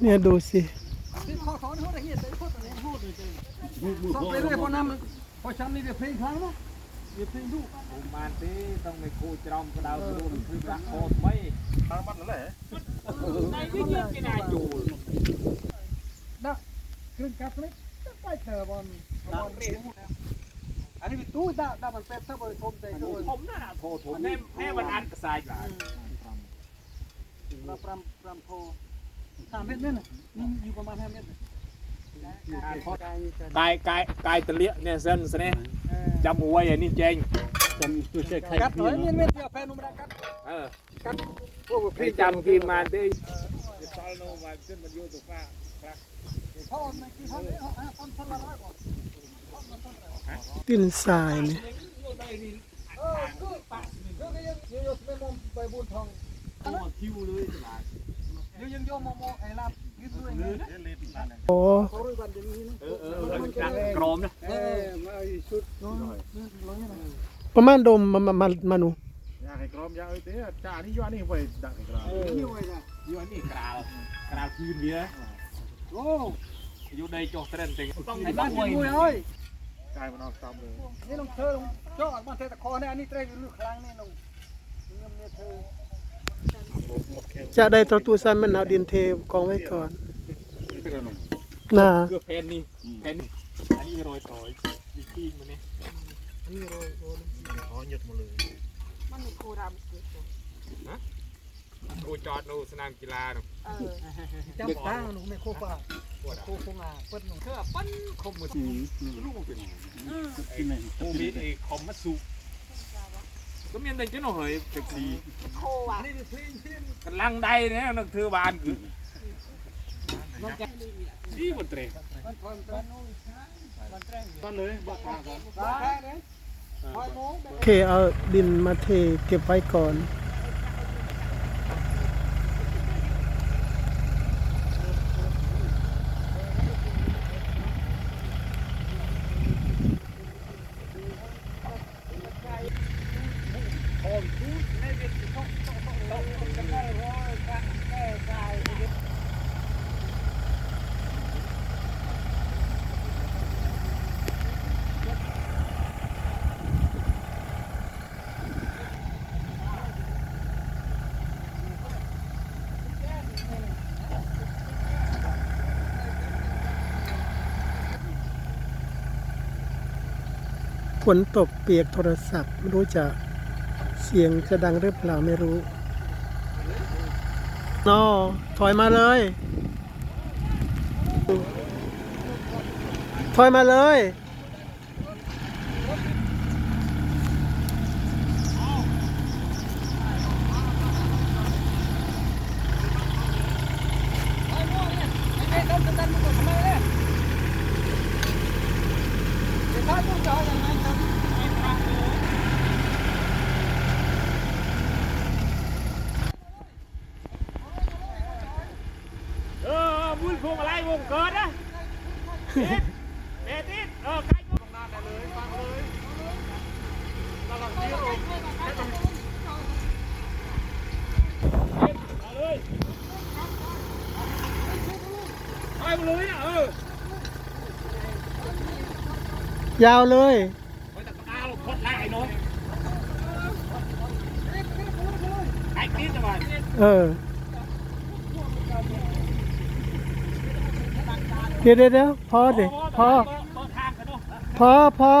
เนี่ยดูสิอถอนเขาได้เหี้ยแต่ข้อนพูดเลยต้องไปเรื่อยเพราะน้ำเพราะฉันนี่เดี๋ยวเพลงครั้งนะเดี๋ยวเพลงดูผมมาตีต้องไปคูจรมกระดาวกระดูกคือรักโคตรไม่ตามมันนั่นแหละในวิ่งเล่นกินอาจูนะขึ้นกับนี่ไปเถอะบอลบอลอันนี้ตู้ด่าด่ามันเป็นถ้าบริโภคใจผมน่ะโทษผมแม่แม่วันอันกระสายหลาย เราปรำปรำโพห้าเมตรเนี่ยนี่อยู่ประมาณห้าเมตรกายกายกายตะเลียเนี่ยเส้นเสน่จำเอาไว้อันนี้เจงจำตัวเช็คใครกัดหน่อยเมตรเมตรเดียวแพ้นุ่มได้กัดเออกัดพวกพี่จำกินมาดิซอลโนมาขึ้นมันอยู่ตรงฟ้าพ่อไม่กี่ท่านท่านท่านละร้อยกว่าดินทรายเนี่ยเออคือปะคือก็ ปบุญทองคิวเลยยังยังโยมมองไอ้ลาบยืดด้วยนะโอ้เขาเรียกวันเดี๋ยวนี้นะเออเออกรมนะเอมาชุดน้อยน้อยนะประมาณดมมามามามาหนูอยากให้กรอมยากเอ้ยเต้จ่านี่ย้อนนี่ไปดักกรอมนี่ไว้นะอยู่อันนี้กราวกราวคืนเบี้ยโอ้อยู่ในจอเทรนเต็งต้องไอ้บ้านมวยเอ้ยกายมันออกตามเลยนี่ลงเธอลงจอดมาเทตะคอเนี่ยอันนี้เตรอยู่ลึกครั้งนี่ลงเงินเนี่ยเธอ จะได้ตัวตู้ซันมันเอาดินเทกองไว้ก่อนน่าเกือบเพนนี่เพนนี่อันนี้รอยต่อยอีกทีมันนี่อ๋อหยุดหมดเลยมันมีโครูรำเกิดขึ้นกูจอดนูสนามกีฬาหนูเจำตั้งหนูไม่โคฟ้าปวดโคงาเปิ้ลหนูเธอปั้นคมมือลูกเป็นกินเลยโอ้มีไอ้คอมมัสุ ก็มีแต่เจ้าหน่อยเซ็กซี่โคอะนี่เพลงเพลงกันลังใดเนี่ยนักเธอบานคือนี่บนเตรมันทอนตอนนู้นต้นเลยบอกทางก่อนตาแค่นี้คอยมองโอเคเอาดินมาเทเก็บไว้ก่อน ฝนตกเปียกโทรศัพท์ไม่รู้จะ เสียงจะดังหรือเปล่าไม่รู้นอถอยมาเลย ถอยมาเลย ไอ้ต้นต้นมันก็ทำไมเนี่ยเดี๋ยวถ้าต้องจอดยังไงครับ เออบุญพ วงอะไรวงเกิดนะติดเอติดเออใครก็นานเลยฟังเลยตลอดที่เรามาเลยไปเลยนะเออยาวเลยไปตะกาลงพดไล่ไอ้น้องไอ้ติดจะมาเออ เดี๋ยวเดี๋ยวเดี๋ยวพอเดี๋ยวพอเปิดทางกันเนาะพอพอ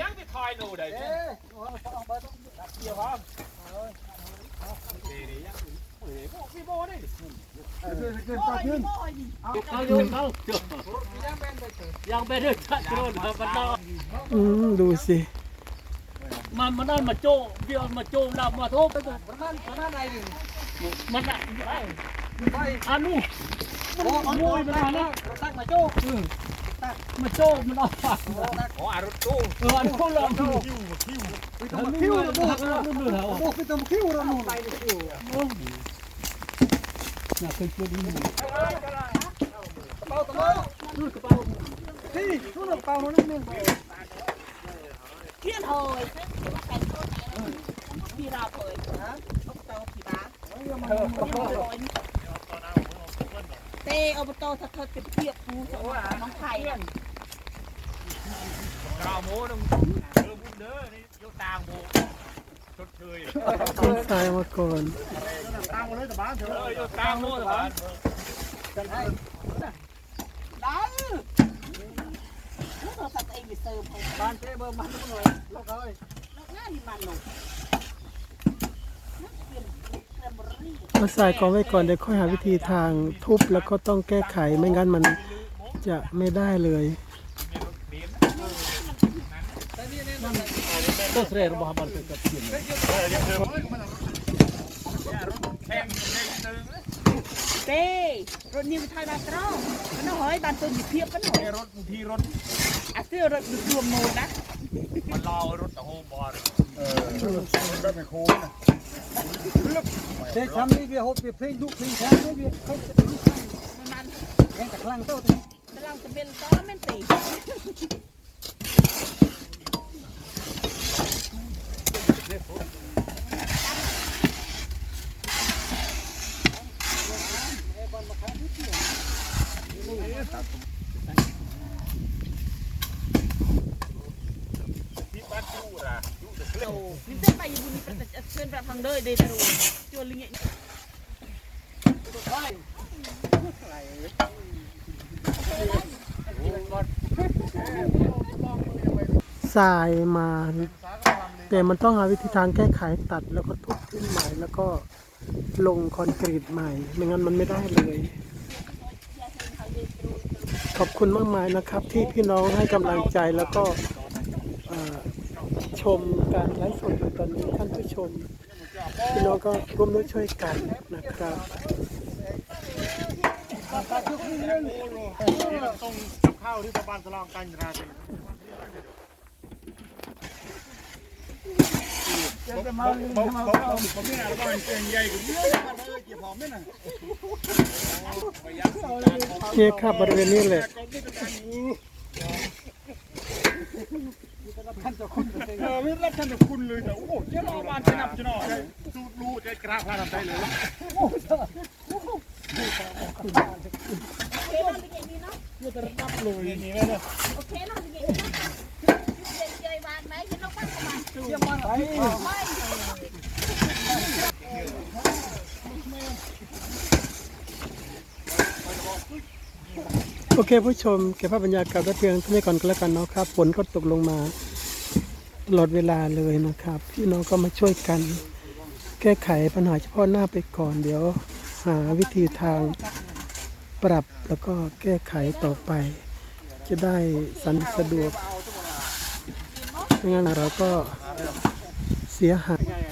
ยังจะถอยหนูได้เอ๊ะเอาไปต้อเกี่ยวครับเดี๋ยวยังเฮ้ยพวกพี่โบนี่เกินเกินขึ้นเขาอยู่เขายังเป็นไปเถอะยังไปด้วยชัดโดนมันนอนอืมดูสิ มันมันนั่นมาโจ้เบี้ยมาโจ้ดำมาทุบประมาณประมาณไหนดิมันอะไปอันนู้โอ้โหมันมาแล้วตั้งมาโจ้มาโจ้ มันเอาอ๋ออารถตู้เอออันนู้นลองดูต้องมาคิ้วเราดูนู่นนู่นเหรอโอ้พี่ต้องคิ้วเราหนูไปคิ้วน่าเคยช่วยดูกระเป๋าตัวนู้นกระเป๋าที่นู่นกระเป๋านู้นนึง พี้ยน โรศัไปมากอใส่กองไว้ก่อนเดี๋ยวค่อยหาวิธีทางทุบแล้วก็ต้องแก้ไขไม่งั้นมันจะไม่ได้เลยต้องเสรบบันเป็นกับเสียง ทีรถอะซื้อรถดูรวมโมนะมันรอรถตะโฮบอลได้ไม่โค้งนะเจ๊ทำนี่เวียหดเวียเพลงดุเพลงแท้เวียเขาจะรู้มันมันแข่งกับคลั่งเต้าตัวนี้กำลังจะเป็นต้อแม่นตี ที่บ้านจูร่ะจูแต่เล่ โอ้นี่เต้นไปอยู่บุญนี่เป็น เชิญประพังเด้อเดทรูจวนลิงเงี้ยทรายมา แต่มันต้องหาวิธีทางแก้ไขตัดแล้วก็ทุบขึ้นใหม่ แล้วก็ลงคอนกรีตใหม่ ไม่งั้นมันไม่ได้เลย ขอบคุณมากมายนะครับ ที่พี่น้องให้กำลังใจแล้วก็ชมการไลฟ์สดอยู่ตอนนี้ท่านผู้ชม พี่น้องก็ร่วมด้วยช่วยกันนะครับต้องกับข้าวที่ชาวบ้านสลองกันราศี ผมผมผมผมผมเนี่ยแล้วก็เก่งใหญ่กว่าเกี่ยวหอมไม่น่ะเนี่ยครับบริเวณนี้แหละท่านจะคุณจะเออไม่รับท่านกับคุณเลยแต่โอ้โหเจ้าบ้านจะนับจะหน่อยสูดรู้จะกราบพระทำได้เลยโอเคแล้วลิงเงี้ยนี่เนาะเลยนี่ไหมเนี่ยโอเคแล้วลิงเงี้ยนี่เนาะเโอเคผู้ชมเก็บภาพบรรยากาศไว้เพียงเท่านี้ก่อนก็แล้วกันเนาะครับฝนก็ตกลงมาตลอดเวลาเลยนะครับ พี่น้องก็มาช่วยกัน แก้ไขปัญหาเฉพาะหน้าไปก่อน เดี๋ยวหาวิธีทางปรับแล้วก็แก้ไขต่อไป จะได้สันสะดวกไม่งั้นเราก็ เสียหาย